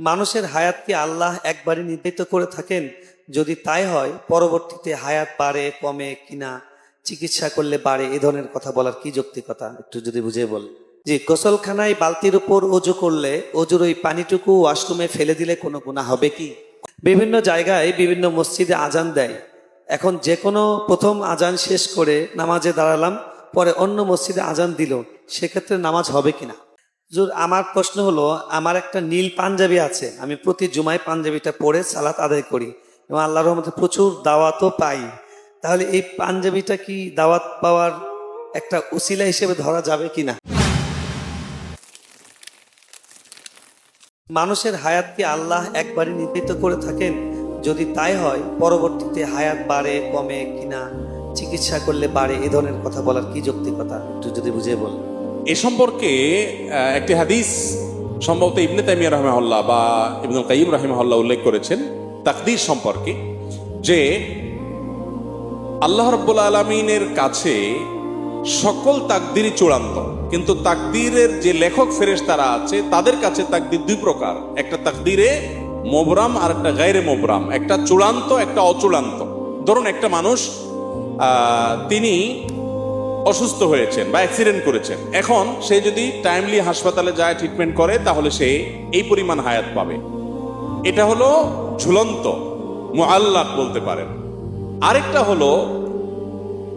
মানুষের হায়াতকে আল্লাহ একবারই নির্ধারিত করে থাকেন। যদি তাই হয়, পরবর্তীতে হায়াত বাড়ে, কমে কিনা, চিকিৎসা করলে বাড়ে, এ ধরনের কথা বলার কি যৌক্তিকতা একটু যদি বুঝে বল। জি, গোসলখানায় বালতির উপর অজু করলে, অজুর ওই পানিটুকু ওয়াশরুমে ফেলে দিলে কোনো গুণা হবে কি? বিভিন্ন জায়গায় বিভিন্ন মসজিদে আজান দেয়। এখন যে কোনো প্রথম আজান শেষ করে নামাজে দাঁড়ালাম, পরে অন্য মসজিদে আজান দিল, সেক্ষেত্রে নামাজ হবে কিনা? আমার প্রশ্ন হলো, আমার একটা নীল পাঞ্জাবি আছে, আমি প্রতি জুমায় পাঞ্জাবিটা পরে সালাত আদায় করি এবং আল্লাহর রহমতে প্রচুর দাওয়াতও পাই। তাহলে এই পাঞ্জাবিটা কি দাওয়াত পাওয়ার একটা উসিলা হিসেবে ধরা যাবে কি না মানুষের হায়াত কি আল্লাহ একবারই নির্ধারিত করে থাকেন? যদি তাই হয়, পরবর্তীতে হায়াত বাড়ে, কমে কিনা? চিকিৎসা করলে বাড়ে, এ ধরনের কথা বলার কি যৌক্তিকতা? একটু যদি বুঝিয়ে বল। এ সম্পর্কে একটি হাদিস সম্ভবত ইবনে তাইমিয়া রহমাহুল্লাহ বা ইবনুল কাইম রহমাহুল্লাহ উল্লেখ করেছেন তাকদির সম্পর্কে, যে আল্লাহ রব্বুল আলমিনের কাছে সকল তাকদিরই চূড়ান্ত, কিন্তু তাকদিরের যে লেখক ফেরেশ তারা আছে, তাদের কাছে তাকদির দুই প্রকার। একটা তাকদিরে মোবরাম আর একটা গায়রে মোবরাম একটা চূড়ান্ত, একটা অচূড়ান্ত। ধরুন একটা মানুষ তিনি অসুস্থ হয়েছেন বা অ্যাক্সিডেন্ট করেছেন। এখন সে যদি টাইমলি হাসপাতালে যায় ট্রিটমেন্ট করে, তাহলে সে এই পরিমাণ হায়াত পাবে। এটা হলো ঝুলন্ত মুআল্লাক বলতে পারেন। আরেকটা হলো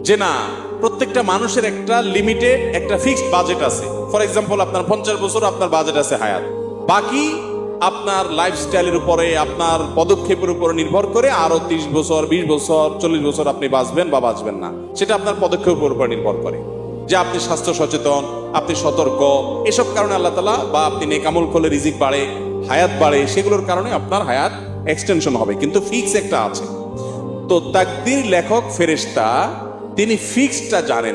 যে না, প্রত্যেকটা মানুষের একটা লিমিটেড একটা ফিক্সড বাজেট আছে। ফর এক্সাম্পল আপনার পঞ্চাশ বছর আপনার বাজেট আছে হায়াত। বাকি আপনার লাইফস্টাইলের উপরে, আপনার পদক্ষেপের উপরে নির্ভর করে আরও তিরিশ বছর, বিশ বছর, চল্লিশ বছর আপনি বাঁচবেন বা বাঁচবেন না। সেটা আপনার পদক্ষেপের উপর নির্ভর করে। যে আপনি স্বাস্থ্য সচেতন, আপনি সতর্ক, এসব কারণে আল্লাহ তালা বা আপনি নেকামল করলে রিজিক বাড়ে, হায়াত বাড়ে, সেগুলোর কারণে আপনার হায়াত এক্সটেনশন হবে। কিন্তু ফিক্স একটা আছে। তো তাকদির লেখক ফেরেশতা, তিনি ফিক্সডটা জানেন।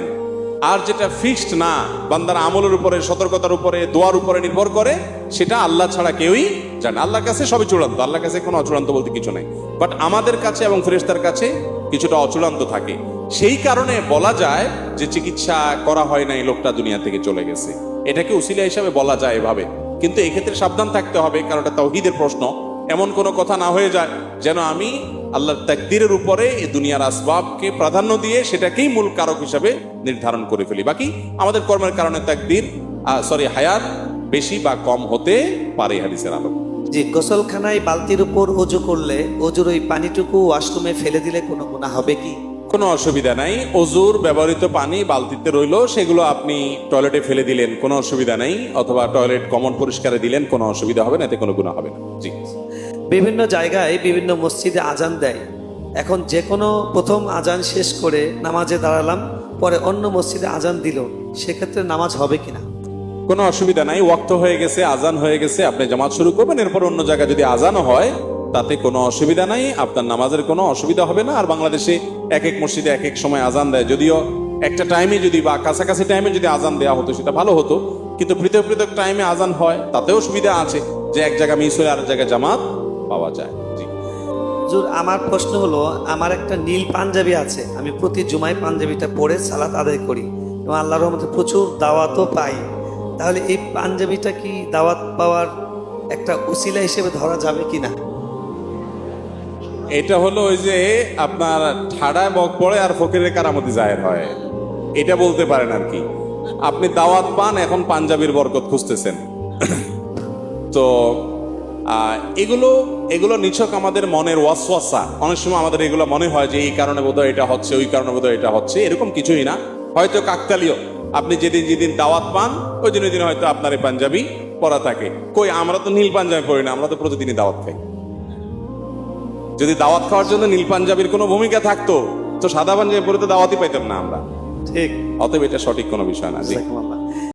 আর যেটা ফিক্সড না, বান্দার আমলের উপরে, সতর্কতার উপরে, দোয়ার উপরে নির্ভর করে সেটা আল্লাহ ছাড়া কেউই জানে আল্লাহর কাছে সবই চূড়ান্ত। আল্লাহর কাছে কোনো অচূড়ান্ত বলতে কিছু নেই। বাট আমাদের কাছে এবং ফেরেশতার কাছে কিছুটা অচূড়ান্ত থাকে। সেই কারণে বলা যায় যে চিকিৎসা করা হয় না এই লোকটা দুনিয়া থেকে চলে গেছে। এটাকে উসিলা হিসাবে বলা যায় এভাবে। কিন্তু এক্ষেত্রে সাবধান থাকতে হবে, কারণ এটা তাওহীদের প্রশ্ন। এমন কোনো কথা না হয়ে যায় যেন আমি আল্লাহর তাকদিরের উপরে এই দুনিয়ার আসবাবকে প্রাধান্য দিয়ে সেটাকেই মূল কারক হিসাবে নির্ধারণ করে ফেলি। বাকি আমাদের কর্মের কারণে তাকদির সরি হায়াত বেশি বা কম হতে পারে হাদিসের আলো জি গোসলখানায় বালতির উপর অজু করলে অজুর ওই পানিটুকু ওয়াশরুমে ফেলে দিলে কোনো গুণা হবে কি? কোনো অসুবিধা নাই। অজুর ব্যবহৃত পানি বালতিতে রইল সেগুলো আপনি টয়লেটে ফেলে দিলেন কোনো অসুবিধা নাই। অথবা টয়লেট কমন পরিষ্কারে দিলেন কোনো অসুবিধা হবে না এতে কোনো গুণা হবে না। জি। বিভিন্ন জায়গায় বিভিন্ন মসজিদে আজান দেয়। এখন যে কোনো প্রথম আজান শেষ করে নামাজে দাঁড়ালাম পরে অন্য মসজিদে আজান দিল সেক্ষেত্রে নামাজ হবে কিনা? কোনো অসুবিধা নাই, ওয়াক্ত হয়ে গেছে, আজান হয়ে গেছে, আপনি জামাত শুরু করবেন, এরপর অন্য জায়গায় যদি আজানও হয়, তাতে কোনো অসুবিধা নাই, আপনার নামাজের কোনো অসুবিধা হবে না, আর বাংলাদেশে এক এক মসজিদে এক এক সময় আজান দেয়, যদিও একটা টাইমে যদি বা কাছাকাছি টাইমে যদি আজান দেওয়া হতো, সেটা ভালো হতো, কিন্তু পৃথক পৃথক টাইমে আজান হয়, তাতেও সুবিধা আছে যে এক জায়গা মিস হয়ে আর জায়গায় জামাত পাওয়া যায়। আমার প্রশ্ন হলো, আমার একটা নীল পাঞ্জাবি আছে, আমি প্রতি জুমায় পাঞ্জাবিটা পরে সালাত আদায় করি, এবং আল্লাহর রহমতে প্রচুর দাওয়াতও পাই। তাহলে এই পাঞ্জাবিটা কি দাওয়াত পাওয়ার একটা উসিলা হিসেবে ধরা যাবে কি না এটা হলো ওই যে আপনার ঠাড়ায় বক পড়ে আর ফকিরের কারামতি জাহের হয়। এটা বলতে পারেন আর কি। আপনি দাওয়াত পান, এখন পাঞ্জাবির বরকত খুঁজতেছেন। তো এগুলো এগুলো নিছক আমাদের মনের ওয়াসওয়াসা। অনেক সময় আমাদের এগুলো মনে হয় যে এই কারণে বোধহয় এটা হচ্ছে, ওই কারণে বোধহয় এটা হচ্ছে, এরকম কিছুই না। হয়তো কাকতালীয়। আপনি যেদিন যেদিন দাওয়াত পান ওই দিন ওই দিন হয়তো আপনার এই পাঞ্জাবি পরা থাকে। কই আমরা তো নীল পাঞ্জাবি পরি না আমরা তো প্রতিদিনই দাওয়াত খাই। যদি দাওয়াত খাওয়ার জন্য নীল পাঞ্জাবির কোনো ভূমিকা থাকতো তো সাদা পাঞ্জাবি পরে তো দাওয়াতই পাইতাম না আমরা। ঠিক। অতএব এটা সঠিক কোনো বিষয় না জি।